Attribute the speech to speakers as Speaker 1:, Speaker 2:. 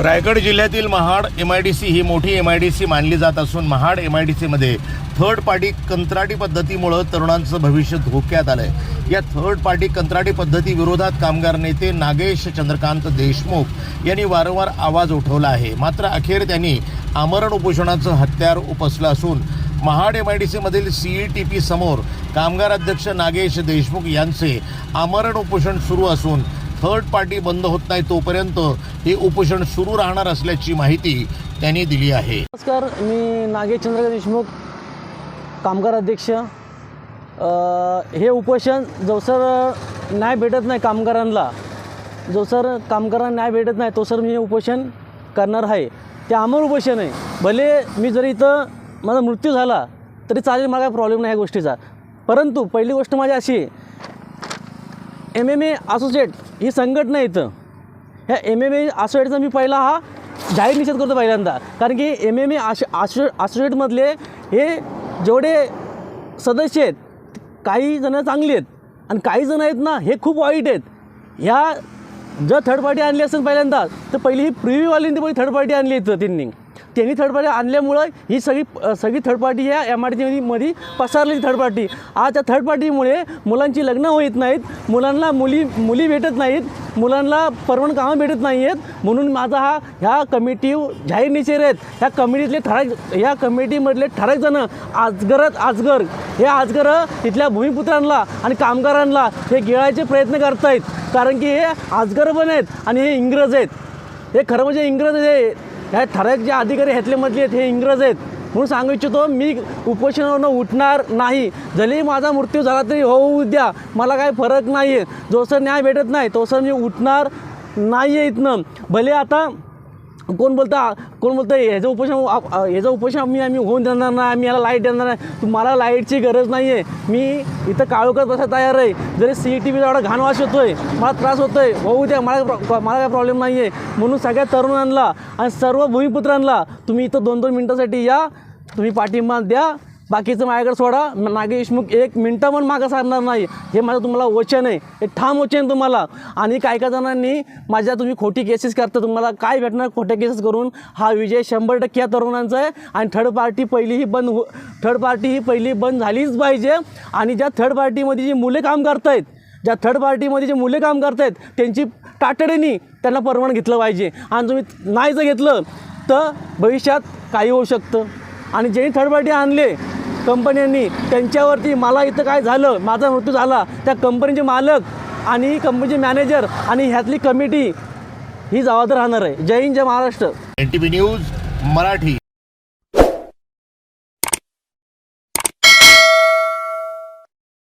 Speaker 1: रायगड जिल्ह्यातील Mahad M I D C ही मोठी M I D C मानली जात असून महाड एम आय डी सीमध्ये थर्ड पार्टी कंत्राटी पद्धतीमुळं तरुणांचं भविष्य धोक्यात आलं आहे या थर्ड पार्टी कंत्राटी पद्धती विरोधात कामगार नेते नागेश चंद्रकांत देशमुख यांनी वारंवार आवाज उठवला आहे. मात्र अखेर त्यांनी आमरण उपोषणाचं हत्यार उपसलं असून महाड एम आय डी सीमधील सीई टी पी समोर कामगार अध्यक्ष नागेश देशमुख यांचे आमरण उपोषण सुरू असून थर्ड पार्टी बंद होत नाही तोपर्यंत हे उपोषण सुरू राहणार असल्याची माहिती त्यांनी दिली आहे.
Speaker 2: नमस्कार मी नागेश चंद्रकांत देशमुख कामगार अध्यक्ष. हे उपोषण जवसर न्याय भेटत नाही कामगारांना. जवसर कामगारांना न्याय भेटत नाही तो सर मी हे उपोषण करणार आहे. ते अमर उपोषण आहे. भले मी जरी इथं माझा मृत्यू झाला तरी चालेल मला काय प्रॉब्लेम नाही ह्या गोष्टीचा. परंतु पहिली गोष्ट माझी अशी आहे एम एम ए असोसिएट ही संघटना येतं इथं. ह्या एम एम ए असोसिएटचा मी पहिला हा जाहीर निषेध करतो पहिल्यांदा. कारण की एम एम ए आशो आसो असोसिएटमधले हे जेवढे सदस्य आहेत काही जणं चांगली आहेत आणि काही जणं आहेत ना हे खूप वाईट आहेत. ह्या जर थर्ड पार्टी आणली असेल पहिल्यांदा तर पहिली ही प्रिव्ह्यूवाल्यांनी पहिली थर्ड पार्टी आणली इथं त्यांनी त्यांनी थर्ड पार्टी आणल्यामुळं ही सगळी सगळी थर्ड पार्टी ह्या एम आर टी मध्ये पसरलेली थर्ड पार्टी आज त्या थर्ड पार्टीमुळे मुलांची लग्न होत नाहीत मुलांना मुली मुली भेटत नाहीत मुलांना परवण कामं भेटत नाही आहेत म्हणून माझा हा ह्या कमिटी जाहीर निषेध आहेत. ह्या कमिटीतले ठराक ह्या कमिटीमधले ठराविक जण आजगरत आजगर हे आजगर इथल्या भूमिपुत्रांना आणि कामगारांना हे गिळायचे प्रयत्न करतायत. कारण की हे आजगर पण आहेत आणि हे इंग्रज आहेत. हे खरं म्हणजे इंग्रज हे ह्या ठराविक जे अधिकारी ह्यातलेमधले आहेत हे इंग्रज आहेत. म्हणून सांगू इच्छितो मी उपोषणावरनं उठणार नाही. जरी माझा मृत्यू झाला तरी हो, होऊ द्या. मला काय फरक नाही आहे जोसर न्याय भेटत नाही तोसर मी उठणार नाही आहे इथनं. भले आता कोण बोलता कोण बोलतं ह्याचा उपोषण ह्याचा उपोषण मी आम्ही होऊन देणार नाही आम्ही याला लाइट देणार नाही. तुम्हाला लाईटची गरज नाही आहे मी इथं काळोखात बसायला तयार आहे. जरी सी ई टी व्हीला एवढा घाण वास आहे मला त्रास होतो आहे होऊ द्या मला प्रॉ- मला काय प्रॉब्लेम नाही आहे म्हणून सगळ्या तरुणांना आणि सर्व भूमिपुत्रांना तुम्ही इथं दोन दोन मिनटासाठी या तुम्ही पाठिंबा द्या. बाकीचं माझ्याकडे सोडा. नागे देशमुख एक मिनटं पण मागं सारणार नाही. हे माझं तुम्हाला वचन आहे. हे ठाम वचन तुम्हाला. आणि काही काही जणांनी माझ्या तुम्ही खोटी केसेस करता. तुम्हाला काय भेटणार खोट्या केसेस करून? हा विजय शंभर टक्के या तरुणांचा आहे. आणि थर्ड पार्टी पहिली ही बंद हो थर्ड पार्टी ही पहिली बंद झालीच पाहिजे. आणि ज्या थर्ड पार्टीमध्ये जी मुले काम करतायत ज्या थर्ड पार्टीमध्ये जे मुले काम करतायत त्यांची तातडीने त्यांना परवान घेतलं पाहिजे. आणि तुम्ही नाही जर घेतलं तर भविष्यात काही होऊ शकतं. आणि ज्यांनी थर्ड पार्टी आणले कंपन्यांनी त्यांच्यावरती मला इथं काय झालं माझा मृत्यू झाला त्या कंपनीचे मालक आणि कंपनीचे मॅनेजर आणि ह्यातली कमिटी ही जबाबदार राहणार आहे. जय हिंद जय Maharashtra.
Speaker 1: N T news Marathi.